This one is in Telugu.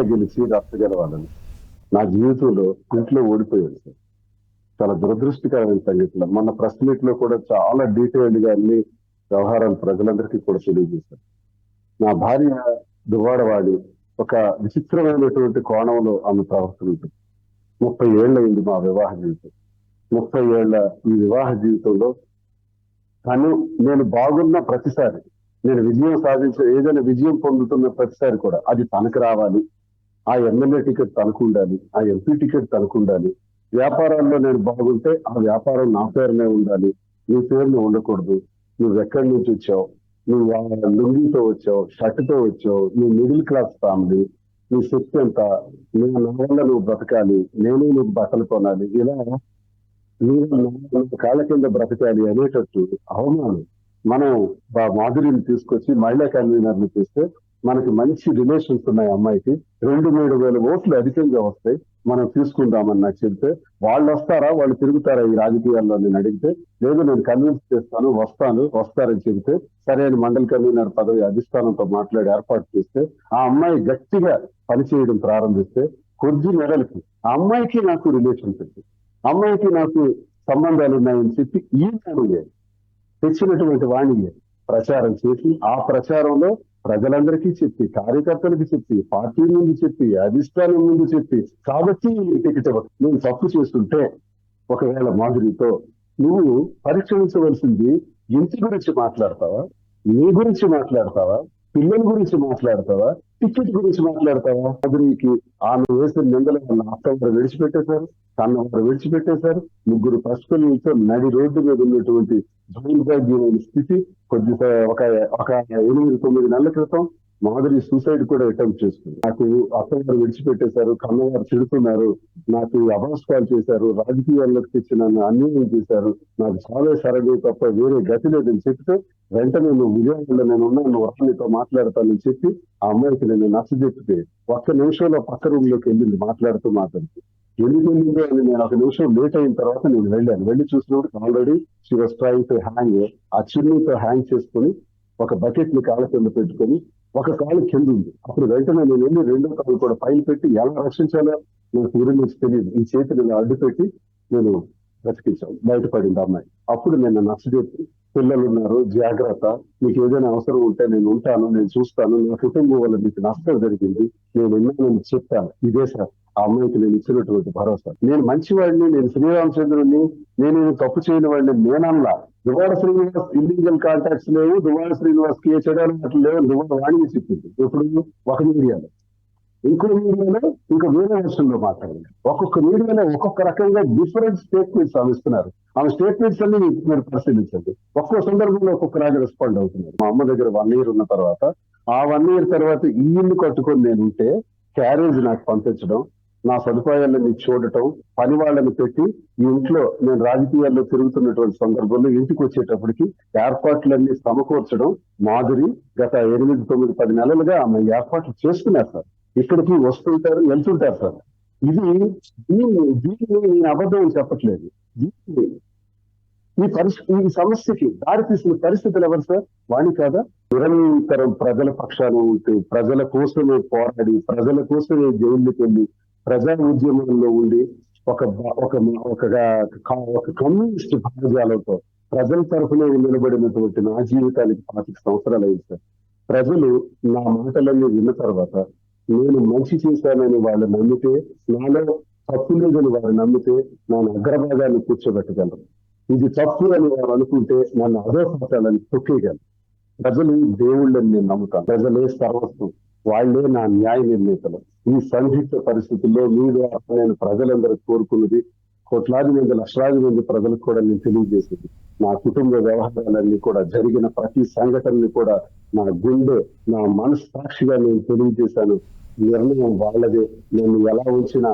గెలిచి రచ్చ గెలవాలని నా జీవితంలో ఇంట్లో ఓడిపోయాను సార్. చాలా దురదృష్టకరమైన సంఘటన మొన్న ప్రెస్ మీట్లో కూడా చాలా డీటెయిల్డ్గా అన్ని వ్యవహారాలు ప్రజలందరికీ కూడా తెలియజేశారు నా భార్య దువ్వాడవాడి ఒక విచిత్రమైనటువంటి కోణంలో ఆమె ప్రవర్తన ఉంటుంది ముప్పై ఏళ్ళయింది మా వివాహ జీవితం. ముప్పై ఏళ్ళ ఈ వివాహ జీవితంలో తను నేను బాగున్న ప్రతిసారి నేను విజయం సాధించే ఏదైనా విజయం పొందుతున్న ప్రతిసారి కూడా అది తనకు రావాలి. ఆ ఎమ్మెల్యే టికెట్ తనకు ఉండాలి ఆ ఎంపీ టికెట్ తనకు ఉండాలి వ్యాపారాల్లో నేను బాగుంటే ఆ వ్యాపారం నా పేరునే ఉండాలి. నీ పేరుని ఉండకూడదు. నువ్వు ఎక్కడి నుంచి వచ్చావు? నువ్వు లుంగితో వచ్చావు షర్ట్తో వచ్చావు నువ్వు మిడిల్ క్లాస్ ఫ్యామిలీ నీ శక్తి ఎంత? నువ్వు నా వల్ల నువ్వు బ్రతకాలి. నేను నువ్వు బట్టలు కొనాలి. ఇలా నువ్వు కాళ్ళ కింద బ్రతకాలి అనేటట్టు అవమానం. మనం ఆ మాధురిని తీసుకొచ్చి మహిళా కన్వీనర్ని తీస్తే చేస్తే మనకి మంచి రిలేషన్స్ ఉన్నాయి అమ్మాయికి. రెండు మూడు వేల ఓట్లు అధికంగా వస్తాయి. మనం తీసుకుందామని నాకు చెప్తే వాళ్ళు వస్తారా వాళ్ళు తిరుగుతారా ఈ రాజకీయాల్లో నేను అడిగితే లేదు నేను కన్విన్స్ చేస్తాను వస్తాను వస్తారని చెబితే సరే అని మండలి కన్వీనర్ పదవి అధిష్టానంతో మాట్లాడి ఏర్పాటు చేస్తే ఆ అమ్మాయి గట్టిగా పనిచేయడం ప్రారంభిస్తే కొద్ది నెలలకి ఆ అమ్మాయికి నాకు రిలేషన్స్ ఉంది. అమ్మాయికి నాకు సంబంధాలు ఉన్నాయని చెప్పి ఈ వాణియే తెచ్చినటువంటి వాణియే. ప్రచారం చేసి ఆ ప్రచారంలో ప్రజలందరికీ చెప్పి కార్యకర్తలకు చెప్పి పార్టీ ముందు చెప్పి అధిష్టానం ముందు చెప్పి కాబట్టి టికెట్ నువ్వు తప్పు చేస్తుంటే ఒకవేళ మాధురితో నువ్వు పరీక్షించవలసింది ఇంటి గురించి మాట్లాడతావా? నీ గురించి మాట్లాడతావా? పిల్లల గురించి మాట్లాడతావా? టికెట్ గురించి మాట్లాడతావా? మాధురికి ఆమె వేసిన నిందలు వాళ్ళ అత్తవారు విడిచిపెట్టేశారు కన్నవారు విడిచిపెట్టేశారు. ముగ్గురు పసిపిల్లలతో నడి రోడ్డు మీద ఉన్నటువంటి దౌర్భాగ్యమైన స్థితి కొద్ది ఒక ఒక ఎనిమిది తొమ్మిది నెలల క్రితం మాధురి సూసైడ్ కూడా అటెంప్ట్ చేసుకుంది నాకు అత్తగారు విడిచిపెట్టేశారు కన్నవారు తిడుతున్నారు నాకు అభాస్కాలు చేశారు రాజకీయాల్లోకి తెచ్చి నన్ను అన్యాయం చేశారు. నాకు చాలా సరగు తప్ప వేరే గతి లేదని చెప్తే వెంటనే నువ్వు విజయవాడలో నేను ఉన్నాను నువ్వు నీతో మాట్లాడతానని చెప్పి ఆ అమ్మాయికి నేను నచ్చజెప్పితే ఒక్క నిమిషంలో పక్క రూమ్లోకి వెళ్ళింది మాట్లాడుతూ మాట్లాడుతూ. ఎందుకు వెళ్ళిందో అని నేను ఒక నిమిషం లేట్ అయిన తర్వాత నేను వెళ్ళాను. వెళ్ళి చూసినప్పుడు already she was trying to hang ఆ చిన్నీతో హ్యాంగ్ చేసుకుని ఒక బకెట్ని కాళ్ళ కింద పెట్టుకొని ఒక కాలు కింద ఉంది. అప్పుడు వెంటనే నేను వెళ్ళి రెండో కాలు కూడా పైన పెట్టి ఎలా రక్షించాలో నేను ఊరి నుంచి తెలియదు. ఈ చేతి నేను అడ్డు పెట్టి నేను బ్రతికించాను బయటపడింది అమ్మాయి. అప్పుడు నేను నచ్చజెప్పి పిల్లలు ఉన్నారు జాగ్రత్త. మీకు ఏదైనా అవసరం ఉంటే నేను ఉంటాను నేను చూస్తాను. నా కుటుంబం వల్ల మీకు నష్టం జరిగింది నేను విన్నానని చెప్పాను. ఇదే సార్ ఆ అమ్మాయికి నేను ఇచ్చినటువంటి భరోసా. నేను మంచివాడిని నేను శ్రీరామచంద్రుడిని నేను తప్పు చేయని వాడిని నేనల్లా దువాడ శ్రీనివాస్ ఇల్లీగల్ కాంటాక్ట్స్ లేవు. దువాడ శ్రీనివాస్కి ఏ చెడాలు అట్లా లేవు దువాడ వాణిని చెప్పింది. ఇప్పుడు ఒక మీడియాలో. ఇంకో మీడియాలో ఇంకా వేరే విషయంలో మాట్లాడండి ఒక్కొక్క మీడియాలో ఒక్కొక్క రకంగా డిఫరెంట్ స్టేట్మెంట్స్ ఆమె ఇస్తున్నారు. ఆమె స్టేట్మెంట్స్ అన్ని మీరు పరిశీలించండి. ఒక్కో సందర్భంలో ఒక్కొక్కలాగా రెస్పాండ్ అవుతున్నారు మా అమ్మ దగ్గర వన్ ఇయర్ ఉన్న తర్వాత ఆ వన్ ఇయర్ తర్వాత ఈ ఇల్లు కట్టుకొని నేను ఉంటే క్యారేజ్ నాకు పంపించడం నా సదుపాయాలని చూడటం పని వాళ్ళని పెట్టి ఇంట్లో నేను రాజకీయాల్లో తిరుగుతున్నటువంటి సందర్భంలో ఇంటికి వచ్చేటప్పటికి ఏర్పాట్లన్నీ సమకూర్చడం మాధురి గత ఎనిమిది తొమ్మిది పది నెలలుగా ఆమె ఏర్పాట్లు చేస్తున్నారు సార్. ఇక్కడికి వస్తుంటారు వెళ్తుంటారు సార్. ఇది దీన్ని దీన్ని నేను అబద్ధం చెప్పట్లేదు. దీన్ని ఈ పరిస్థితి ఈ సమస్యకి దారితీసిన పరిస్థితులు ఎవరు సార్? వాణి కాదా? నిరంతరం ప్రజల పక్షాన ఉంటూ ప్రజల కోసమే పోరాడి ప్రజల కోసమే జైలుకి వెళ్ళి ప్రజా ఉద్యమంలో ఉండి ఒక ఒక ఒక ఒక కమ్యూనిస్ట్ భావజాలంతో ప్రజల తరఫునే నిలబడినటువంటి నా జీవితానికి పాతిక సంవత్సరాలు అయింది సార్. ప్రజలు నా మాటలన్నీ విన్న తర్వాత నేను మంచి చేశానని వాళ్ళు నమ్మితే నాలో తప్పు లేదని వారు నమ్మితే నన్ను అగ్రభాగాన్ని కూర్చోబెట్టగలరు ఇది తప్పు అని వారు అనుకుంటే నన్ను అధోపతాలని తొక్కేయగలరు ప్రజలు దేవుళ్ళని నేను నమ్ముతాను. ప్రజలే సర్వస్వం. వాళ్ళే నా న్యాయ నిర్ణేతలు. ఈ సందిగ్ధ పరిస్థితుల్లో మీ ద్వారా నేను ప్రజలందరూ కోరుకున్నది కోట్లాది మంది లక్షలాది మంది ప్రజలకు కూడా నేను తెలియజేసింది. నా కుటుంబ వ్యవహారాలన్నీ కూడా జరిగిన ప్రతి సంఘటనని కూడా నా గుండె నా మనస్సాక్షిగా నేను తెలియజేశాను. నిర్ణయం వాళ్ళదే. నేను ఎలా ఉంచినా